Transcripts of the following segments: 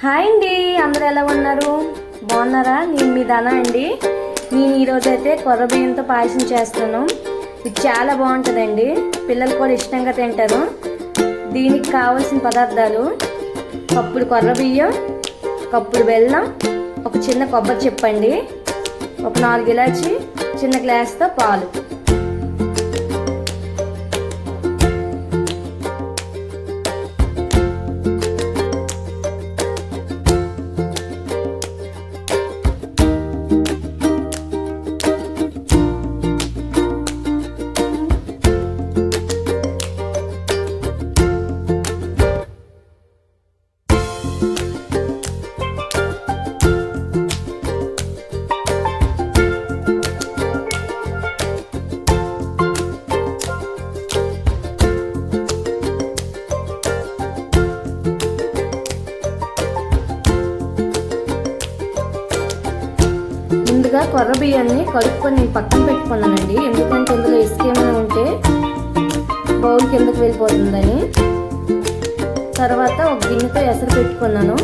Hi అండి అందరూ ఎలా ఉన్నారు? బాగున్నారా? నేను మీ ధన అండి. నేను ఈరోజు అయితే కొర్ర బియ్యంతో పాయసం చేస్తాను. ఇది చాలా బాగుంటుందండి. పిల్లలు కూడా ఇష్టంగా తింటారు. దీనికి కావాల్సిన పదార్థాలు కప్పుడు కొర్ర బియ్యం కప్పుడు బెల్లం ఒక చిన్న కొబ్బరి చెప్పండి ఒక నాలుగు ఇలాచి చిన్న గ్లాస్తో పాలు. ముందుగా కొర్ర బియ్యాన్ని కలుపుకొని నేను పక్కన పెట్టుకున్నానండి. ఎందుకంటే ఇందులో ఇసుక ఏమైనా ఉంటే బౌల్ కిందకు వెళ్ళిపోతుందని. తర్వాత ఒక గిన్నెతో ఎసరు పెట్టుకున్నాను.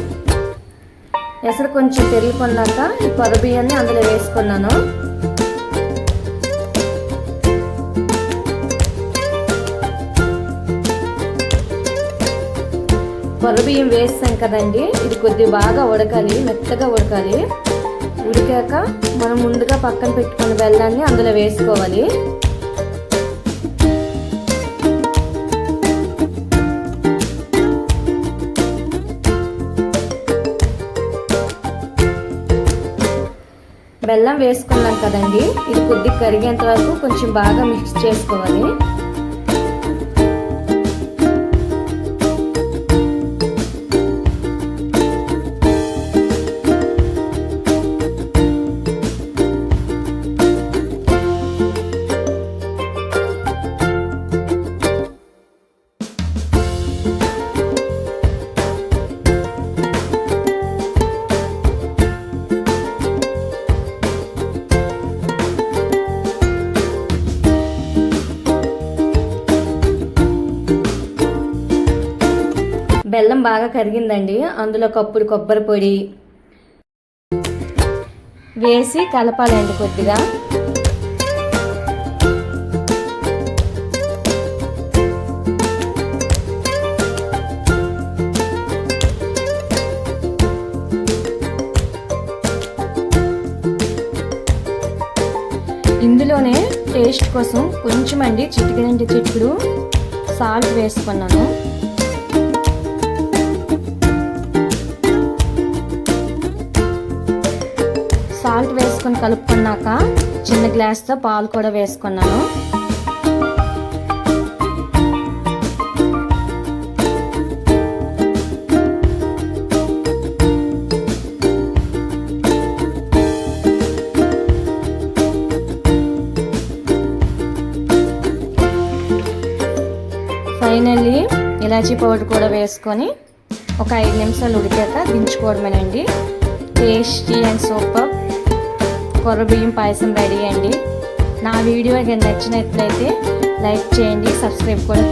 ఎసరు కొంచెం పెరిగిపోయాక ఈ కొర్ర బియ్యాన్ని అందులో వేసుకున్నాను. కొర్ర బియ్యం వేస్తాం కదండి ఇది కొద్దిగా బాగా ఉడకాలి మెత్తగా ఉడకాలి. ఉడికాక మనం ముందుగా పక్కన పెట్టుకున్న బెల్లాన్ని అందులో వేసుకోవాలి. బెల్లం వేసుకున్నాం కదండి ఇది కొద్దిగా కరిగేంత వరకు కొంచెం బాగా మిక్స్ చేసుకోవాలి. బెల్లం బాగా కరిగిందండి. అందులో కప్పుడు కొబ్బరి పొడి వేసి కలపాలండి కొద్దిగా. ఇందులోనే టేస్ట్ కోసం కొంచెం అండి చిటికనంటి చిట్టుడు సాల్ట్ వేసుకున్నాను. సాల్ట్ వేసుకొని కలుపుకున్నాక చిన్న గ్లాస్తో పాలు కూడా వేసుకున్నాను. ఫైనల్లీ ఇలాచీ పౌడర్ కూడా వేసుకొని ఒక ఐదు నిమిషాలు ఉడికాక దించుకోవడమేనండి. Tasty and super. కొర్ర బియ్యం పాయసం రెడీ అండి. నా వీడియో నచ్చినట్లయితే లైక్ చేయండి సబ్స్క్రైబ్ కూడా.